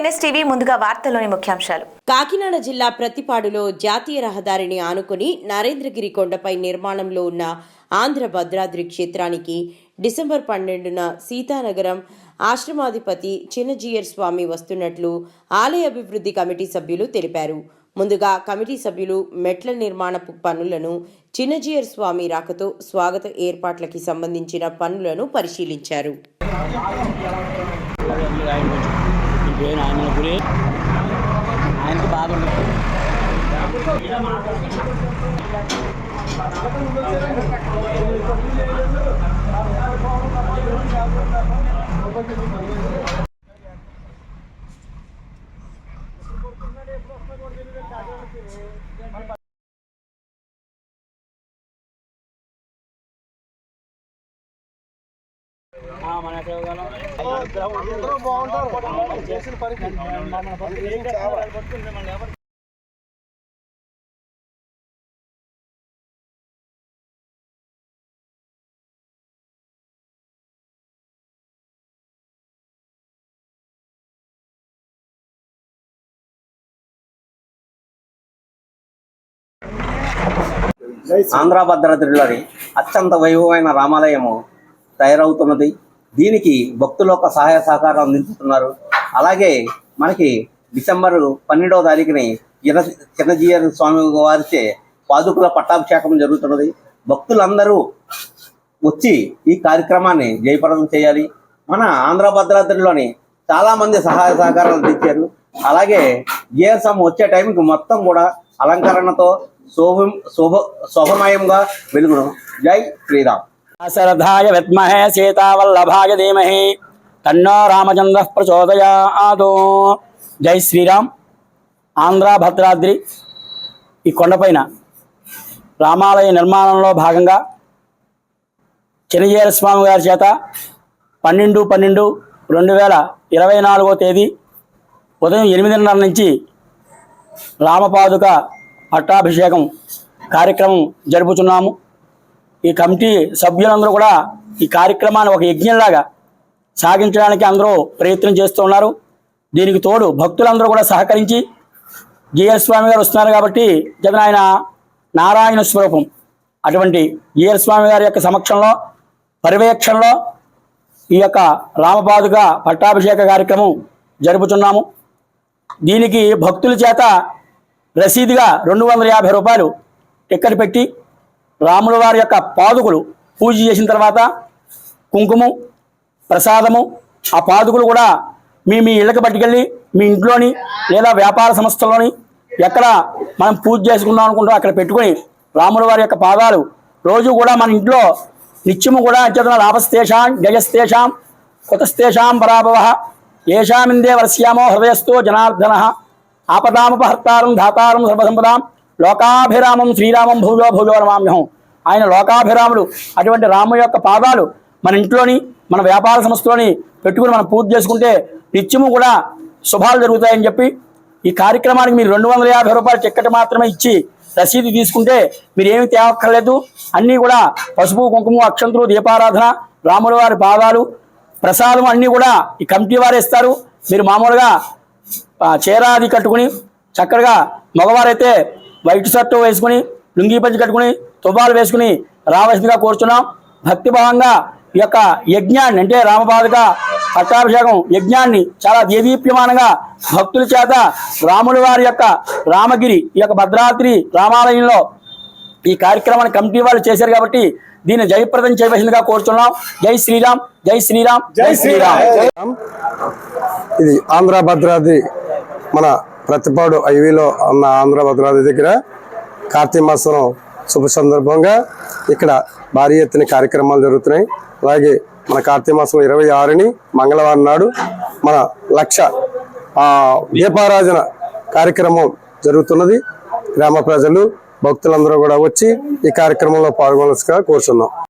NSTV ముందుగా వార్తల్లోని ముఖ్యాంశాలు. కాకినాడ జిల్లా ప్రతిపాడులో జాతీయ రహదారిని ఆనుకుని నరేంద్రగిరి కొండపై నిర్మాణంలో ఉన్న ఆంధ్ర భద్రాద్రి క్షేత్రానికి డిసెంబర్ పన్నెండున సీతానగరం ఆశ్రమాధిపతి చిన్నజీయర్ స్వామి వస్తున్నట్లు ఆలయ అభివృద్ధి కమిటీ సభ్యులు తెలిపారు. ముందుగా కమిటీ సభ్యులు మెట్ల నిర్మాణపు పనులను చిన్నజీయర్ స్వామి రాకతో స్వాగత ఏర్పాట్లకి సంబంధించిన పనులను పరిశీలించారు. ఆయన ఆయన గురి. ఆయనకి బాధ ఉండదు. ఆ, అందరూ బాగుంటారు చేసిన పనికి ఆంధ్ర భద్రాద్రిలోని అత్యంత వైభవమైన రామాలయము తయారవుతున్నది. దీనికి భక్తులు ఒక సహాయ సహకారం అందించుతున్నారు అలాగే మనకి డిసెంబర్ పన్నెండవ తారీఖుని చిన్న చిన్నజీయర్ స్వామి వారిచే పాదుకుల పట్టాభిషేకం జరుగుతున్నది. భక్తులందరూ వచ్చి ఈ కార్యక్రమాన్ని జయప్రదం చేయాలి. మన ఆంధ్ర భద్రాద్రిలోని చాలామంది సహాయ సహకారాలు అందించారు. అలాగే జీఎస్ఎం వచ్చే టైంకి మొత్తం కూడా అలంకరణతో శోభం శోభ శోభమయంగా వెలుగును. జై శ్రీరామ్. శరథాయ విద్మహే సీతావల్లభాయ ధీమహి తన్నో రామచంద్ర ప్రచోదయాదు జై శ్రీరామ్ ఆంధ్ర భద్రాద్రి ఈ కొండపైన రామాలయ నిర్మాణంలో భాగంగా చినజీర స్వామి గారి చేత పన్నెండు పన్నెండు రెండు వేల ఇరవై నాలుగో తేదీ ఉదయం ఎనిమిదిన్నర నుంచి రామపాదుక పట్టాభిషేకం కార్యక్రమం జరుపుతున్నాము ఈ కమిటీ సభ్యులందరూ కూడా ఈ కార్యక్రమాన్ని ఒక యజ్ఞంలాగా సాగించడానికి అందరూ ప్రయత్నం చేస్తూ ఉన్నారు. దీనికి తోడు భక్తులందరూ కూడా సహకరించి జిఎల్ స్వామి గారు వస్తున్నారు కాబట్టి జగన్ ఆయన నారాయణ స్వరూపం. అటువంటి జిఎల్ స్వామి గారి యొక్క సమక్షంలో పర్యవేక్షణలో ఈ యొక్క రామపాదుక పట్టాభిషేక కార్యక్రమం జరుపుతున్నాము దీనికి భక్తుల చేత రసీదుగా రెండు వందల యాభై రూపాయలు టిక్కెట్ పెట్టి రాముల వారి యొక్క పాదుకులు పూజ చేసిన తర్వాత కుంకుమ ప్రసాదము ఆ పాదుకులు కూడా మీ మీ ఇళ్ళకి పట్టుకెళ్ళి మీ ఇంట్లోని లేదా వ్యాపార సంస్థలోని ఎక్కడ మనం పూజ చేసుకుందాం అనుకుంటాం అక్కడ పెట్టుకొని రాముల వారి యొక్క పాదాలు రోజు కూడా మన ఇంట్లో నిత్యము కూడా అత్యతన లాభస్తేషాం జయస్తేషాం కుతస్తేషాం పరాభవ. ఏషామిందే వర్ష్యామో హృదయస్థో జనార్దన. ఆపదాముపహర్తారం ధాతారం సర్వసంపదాం. లోకాభిరామం శ్రీరామం భూయో భూయో రమామ్యహం ఆయన లోకాభిరాముడు. అటువంటి రాము యొక్క పాదాలు మన ఇంట్లోని మన వ్యాపార సంస్థలోని పెట్టుకుని మనం పూజ చేసుకుంటే నిత్యము కూడా శుభాలు జరుగుతాయని చెప్పి ఈ కార్యక్రమానికి మీరు రెండు వందల యాభై రూపాయల టిక్కెట్ మాత్రమే ఇచ్చి రసీదు తీసుకుంటే మీరు ఏమి తేవక్కర్లేదు. అన్నీ కూడా పసుపు కుంకుమ అక్షంతులు దీపారాధన రాముల వారి పాదాలు ప్రసాదం అన్నీ కూడా ఈ కమిటీ వారు ఇస్తారు. మీరు మామూలుగా చీరాది అది కట్టుకుని చక్కగా మగవారైతే వైట్ షర్ట్ వేసుకుని లుంగీ పంచి కట్టుకుని తువ్వాలు వేసుకుని రావాల్సిందిగా కోరుచున్నాం. భక్తిభావంగా ఈ యొక్క యజ్ఞాన్ని అంటే రామపాదుక పట్టాభిషేకం యజ్ఞాన్ని చాలా దేదీప్యమానంగా భక్తుల చేత రాముల వారి యొక్క రామగిరి ఈ యొక్క భద్రాద్రి రామాలయంలో ఈ కార్యక్రమాన్ని కమిటీ వాళ్ళు చేశారు కాబట్టి దీన్ని జయప్రదం చేయవలసిందిగా కోరుచున్నాం. జై శ్రీరామ్ జై శ్రీరామ్ జై శ్రీరామ్. ఇది ఆంధ్ర భద్రాద్రి మన ప్రతిపాడు ఐవీలో ఉన్న ఆంధ్ర భద్రాద్రి దగ్గర కార్తీక మాసం శుభ సందర్భంగా ఇక్కడ భారీ ఎత్తున కార్యక్రమాలు జరుగుతున్నాయి. అలాగే మన కార్తీక మాసం ఇరవై ఆరుని మంగళవారం నాడు మన లక్ష దీపారాజన కార్యక్రమం జరుగుతున్నది. గ్రామ ప్రజలు భక్తులందరూ కూడా వచ్చి ఈ కార్యక్రమంలో పాల్గొనవలసిగా కోరుతున్నాం